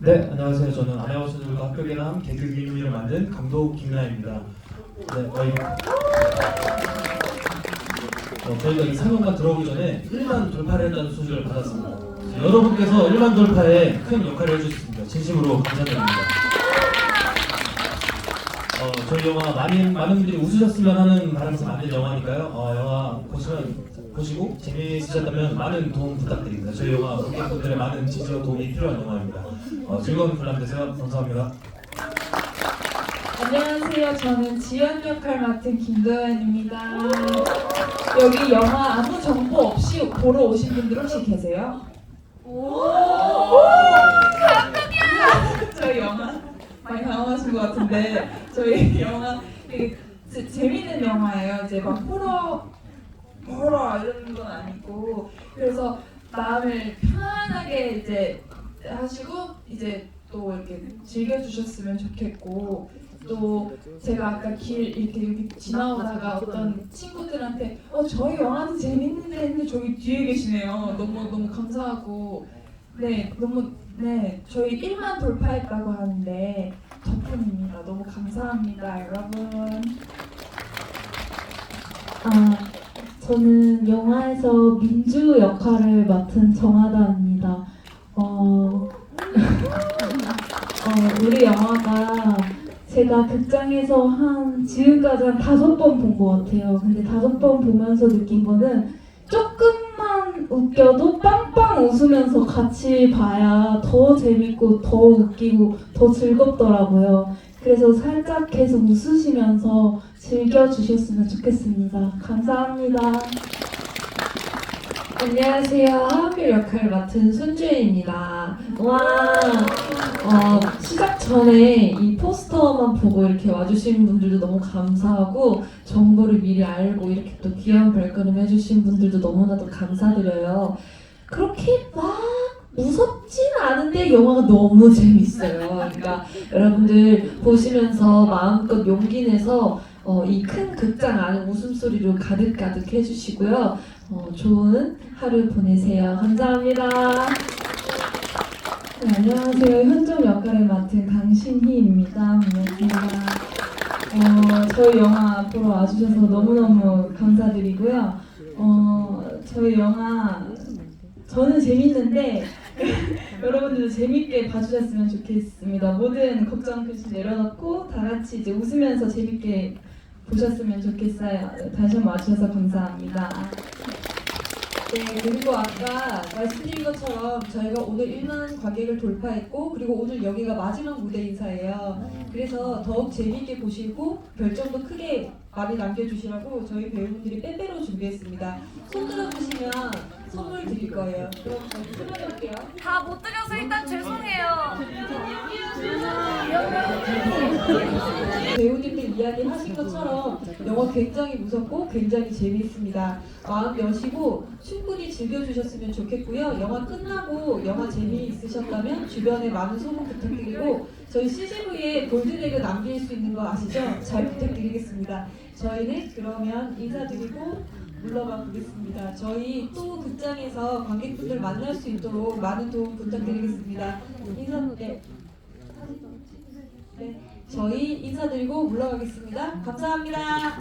네, 안녕하세요. 저는 아나운서들과 개람 개그 일미를 만든 감독 김나입니다. 네, 저희 어, 저희가 이 상영관 들어오기 전에 1만 돌파를 했다는 소식을 받았습니다. 여러분께서 1만 돌파에 큰 역할을 해주셨습니다. 진심으로 감사드립니다. 어, 저희 영화 많은 많은 분들이 웃으셨으면 하는 바람에서 만든 영화니까요. 어, 영화 보시면 보시고 재미있으셨다면 많은 도움 부탁드립니다. 저희 영화 관객분들의 많은 지지와 도움이 필요한 영화입니다. 어, 즐거운 관람 되세요. 감사합니다. 안녕하세요. 저는 지연 역할 맡은 김도연입니다. 여기 영화 아무 정보 없이 보러 오신 분들 혹시 계세요? 오! 감동이야! 저희 영화 많이 같은데 저희 영화 되게 재- 재밌는 영화예요. 이제 막 호러 호러 이런 건 아니고 그래서 마음을 편안하게 이제 하시고 이제 또 이렇게 즐겨주셨으면 좋겠고 또 제가 아까 길 이렇게 여기 지나오다가 어떤 친구들한테 어 저희 영화도 재밌는데 했는데 저기 뒤에 계시네요. 너무 너무 감사하고 네 너무 네 저희 1만 돌파했다고 하는데 덕분입니다. 너무 감사합니다, 여러분. 아, 저는 영화에서 민주 역할을 맡은 정하다입니다. 어, 어, 우리 영화가 제가 극장에서 한 지금까지 한 다섯 번 본 것 같아요. 근데 다섯 번 보면서 느낀 거는 조금만 웃겨도 빵빵 웃으면서 같이 봐야 더 재밌고 더 웃기고 더 즐겁더라고요. 그래서 살짝 계속 웃으시면서 즐겨주셨으면 좋겠습니다. 감사합니다. 안녕하세요. 하은별 역할을 맡은 손주혜입니다. 와, 어, 시작 전에 이 포스터만 보고 이렇게 와주신 분들도 너무 감사하고 정보를 미리 알고 이렇게 또 귀여운 별걸음 해주신 분들도 너무나도 감사드려요. 그렇게 막 무섭진 않은데 영화가 너무 재밌어요. 그러니까 여러분들 보시면서 마음껏 용기 내서 어, 이 큰 극장 안에 웃음소리로 가득가득 해주시고요. 어, 좋은 하루 보내세요. 감사합니다. 네, 안녕하세요. 현정 역할을 맡은 강신희입니다. 반갑습니다. 어, 저희 영화 보러 와주셔서 너무너무 감사드리고요. 어, 저희 영화 저는 재밌는데 여러분들도 재밌게 봐주셨으면 좋겠습니다. 모든 걱정 글씨 내려놓고 다 같이 이제 웃으면서 재밌게 보셨으면 좋겠어요. 다시 한번 와주셔서 감사합니다. 네, 그리고 아까 말씀드린 것처럼 저희가 오늘 1만 관객을 돌파했고 그리고 오늘 여기가 마지막 무대 인사예요. 그래서 더욱 재미있게 보시고 별점도 크게 많이 남겨주시라고 저희 배우분들이 빼빼로 준비했습니다. 손 들어주시면 선물 드릴 거예요. 그럼 저희 출발해볼게요. 다 못 드려서 일단 죄송해요. 배우님들 이야기 하신 것처럼 영화 굉장히 무섭고 굉장히 재미있습니다. 마음 여시고 충분히 즐겨주셨으면 좋겠고요. 영화 끝나고 영화 재미있으셨다면 주변에 많은 소문 부탁드리고 저희 CGV에 골든에그 남길 수 있는 거 아시죠? 잘 부탁드리겠습니다. 저희는 그러면 인사드리고 물러가 보겠습니다. 저희 또 극장에서 관객분들 만날 수 있도록 많은 도움 부탁드리겠습니다. 인사 네. 네. 저희 인사드리고 물러가겠습니다. 감사합니다.